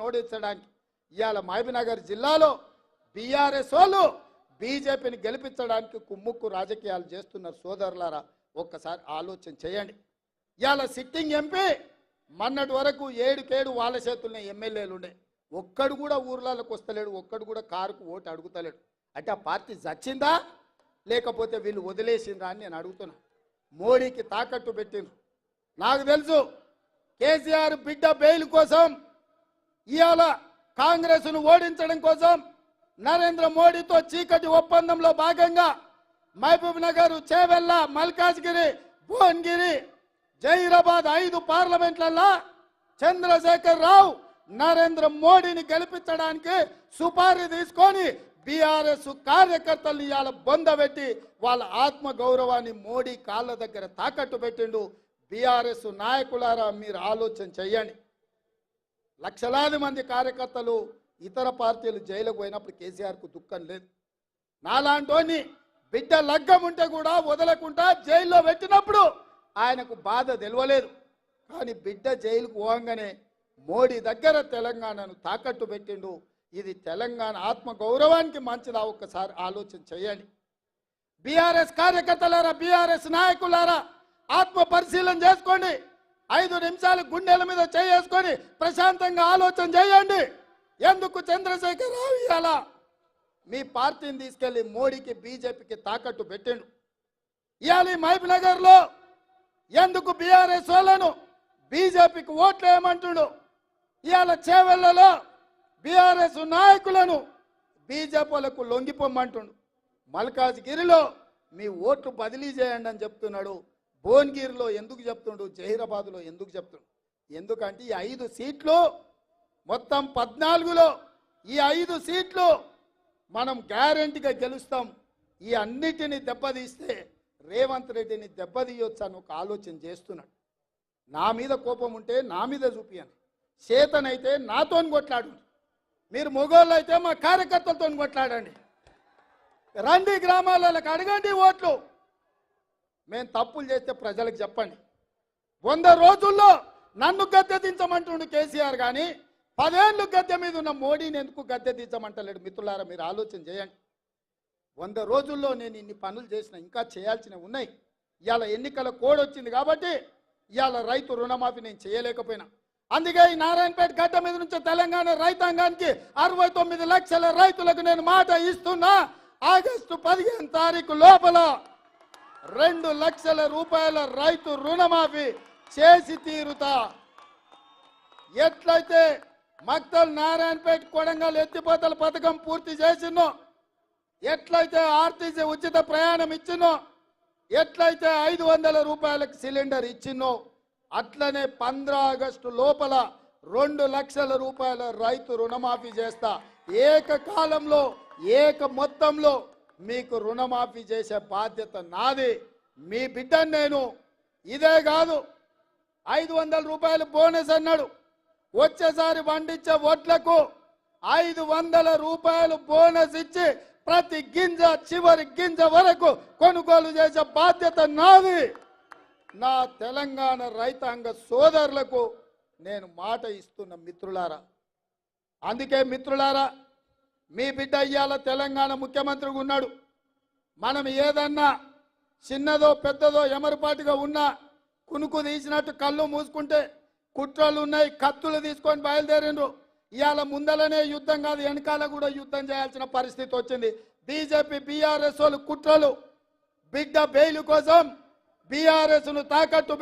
ఓడించడానికి ఇవాళ మహబీనగర్ జిల్లాలో బీఆర్ఎస్ వాళ్ళు బీజేపీని గెలిపించడానికి కుమ్ముక్కు రాజకీయాలు చేస్తున్నారు సోదరులారా. ఒక్కసారి ఆలోచన చేయండి. ఇవాళ సిట్టింగ్ ఎంపీ మొన్నటి వరకు ఏడుకేడు వాళ్ళ చేతుల్లో ఎమ్మెల్యేలు ఉండే. ఒక్కడు కూడా ఊర్లలోకి వస్తలేడు ఒక్కడు కూడా కారుకు ఓటు అడుగుతలేడు. అంటే ఆ పార్టీ చచ్చిందా? లేకపోతే వీళ్ళు వదిలేసిందా అని నేను అడుగుతున్నా. మోడీకి తాకట్టు పెట్టిండ్రు. నాకు తెలుసు కేసీఆర్ బిడ్డ బెయిల్ కోసం ఇవాళ కాంగ్రెస్ను ఓడించడం కోసం నరేంద్ర మోడీతో చీకటి ఒప్పందంలో భాగంగా మహబూబ్ నగర్ చేవెళ్ళ మల్కాజ్గిరి భువన్గిరి జైరాబాద్ ఐదు పార్లమెంట్లలో చంద్రశేఖర్ రావు నరేంద్ర మోడీని గెలిపించడానికి సుపారీ తీసుకొని బీఆర్ఎస్ కార్యకర్తలు ఇవాళ బొందబెట్టి వాళ్ళ ఆత్మ గౌరవాన్ని మోడీ కాళ్ళ దగ్గర తాకట్టు పెట్టిండు. బీఆర్ఎస్ నాయకులారా మీరు ఆలోచన చెయ్యండి లక్షలాది మంది కార్యకర్తలు ఇతర పార్టీలు జైలుకు పోయినప్పుడు కేసీఆర్కు దుఃఖం లేదు. నాలాంటోని బిడ్డ లగ్గం ఉంటే కూడా వదలకుండా జైల్లో పెట్టినప్పుడు ఆయనకు బాధ తెలియలేదు కానీ బిడ్డ జైలుకు పోగానే మోడీ దగ్గర తెలంగాణను తాకట్టు పెట్టిండు. ఇది తెలంగాణ ఆత్మ గౌరవానికి మంచిదా? ఒక్కసారి ఆలోచన చేయండి. బీఆర్ఎస్ కార్యకర్తలారా బీఆర్ఎస్ నాయకులారా ఆత్మ పరిశీలన చేసుకోండి. ఐదు నిమిషాలు గుండెల మీద చేసుకొని ప్రశాంతంగా ఆలోచన చేయండి. ఎందుకు చంద్రశేఖర్ రావు ఇలా మీ పార్టీని తీసుకెళ్ళి మోడీకి బీజేపీకి తాకట్టు పెట్టిండు. ఇవాళ ఈ నగర్లో ఎందుకు బీఆర్ఎస్ వాళ్ళను బీజేపీకి ఓట్లు ఏమంటుడు ఇవాళ చేవెళ్ళలో బీఆర్ఎస్ నాయకులను బీజేపీ వాళ్ళకు లొంగిపోమ్మంటుండు. మల్కాజ్గిరిలో మీ ఓట్లు బదిలీ చేయండి అని చెప్తున్నాడు భువనగిరిలో ఎందుకు చెప్తుండు జహీరాబాద్లో ఎందుకు చెప్తుండు? ఎందుకంటే ఈ ఐదు సీట్లు మొత్తం పద్నాలుగులో ఈ ఐదు సీట్లు మనం గ్యారంటీగా గెలుస్తాం. ఈ అన్నిటిని దెబ్బతీస్తే రేవంత్ రెడ్డిని దెబ్బతీయొచ్చు అని ఒక ఆలోచన చేస్తున్నాడు. నా మీద కోపం ఉంటే నా మీద చూపియండి. చేతనైతే నాతోని కొట్లాడు మీరు మొగోళ్ళు అయితే మా కార్యకర్తలతో కొట్లాడండి. రండి గ్రామాలకు అడగండి ఓట్లు. మేము తప్పులు చేస్తే ప్రజలకు చెప్పండి. వంద రోజుల్లో నన్ను గద్దె దించమంటుండు కేసీఆర్ కానీ పదేళ్ళు గద్దె మీద ఉన్న మోడీని ఎందుకు గద్దె దించమంటలేడు మిత్రులారా మీరు ఆలోచన చేయండి. వంద రోజుల్లో నేను ఇన్ని పనులు చేసిన ఇంకా చేయాల్సినవి ఉన్నాయి. ఇవాళ ఎన్నికల కోడ్ వచ్చింది కాబట్టి ఇవాళ రైతు రుణమాఫీ నేను చేయలేకపోయినా. అందుకే ఈ నారాయణపేట గడ్డ మీద నుంచి తెలంగాణ రైతాంగానికి అరవై తొమ్మిది లక్షల రైతులకు నేను మాట ఇస్తున్నా ఆగస్టు పదిహేను తారీఖు లోపల. రెండు లక్షల రూపాయల రైతు రుణమాఫీ చేసి తీరుతా. ఎట్లయితే మక్తల్ నారాయణపేట కొడంగల్ ఎత్తిపోతల పథకం పూర్తి చేసినో ఎట్లయితే ఆర్టీసీ ఉచిత ప్రయాణం ఇచ్చినో ఎట్లయితే ఐదు వందల రూపాయలకు సిలిండర్ ఇచ్చినో అట్లనే పంద్ర ఆగస్టు లోపల రెండు లక్షల రూపాయల రైతు రుణమాఫీ చేస్తా. ఏకకాలంలో ఏక మొత్తంలో మీకు రుణమాఫీ చేసే బాధ్యత నాది. మీ బిడ్డను నేను ఇదే కాదు. ఐదు వందల రూపాయలు బోనస్ అన్నాడు. వచ్చేసారి పండించే వడ్లకు ఐదు వందల రూపాయలు బోనస్ ఇచ్చి ప్రతి గింజ చివరి గింజ వరకు కొనుగోలు చేసే బాధ్యత నాది. నా తెలంగాణ రైతాంగ సోదరులకు నేను మాట ఇస్తున్న మిత్రులారా అందుకే మిత్రులారా మీ బిడ్డ ఇయ్యాల తెలంగాణ ముఖ్యమంత్రిగా ఉన్నాడు. మనం ఏదన్నా చిన్నదో పెద్దదో ఎమరపాటుగా ఉన్నా కునుకు తీసినట్టు కళ్ళు మూసుకుంటే కుట్రలు ఉన్నాయి కత్తులు తీసుకొని బయలుదేరిండ్రు. ఇవాళ ముందలనే యుద్ధం కాదు వెనకాల కూడా యుద్ధం చేయాల్సిన పరిస్థితి వచ్చింది. బీజేపీ బీఆర్ఎస్ వాళ్ళు కుట్రలు. బిడ్డ బెయిల్ కోసం బీఆర్ఎస్ను తాకట్టు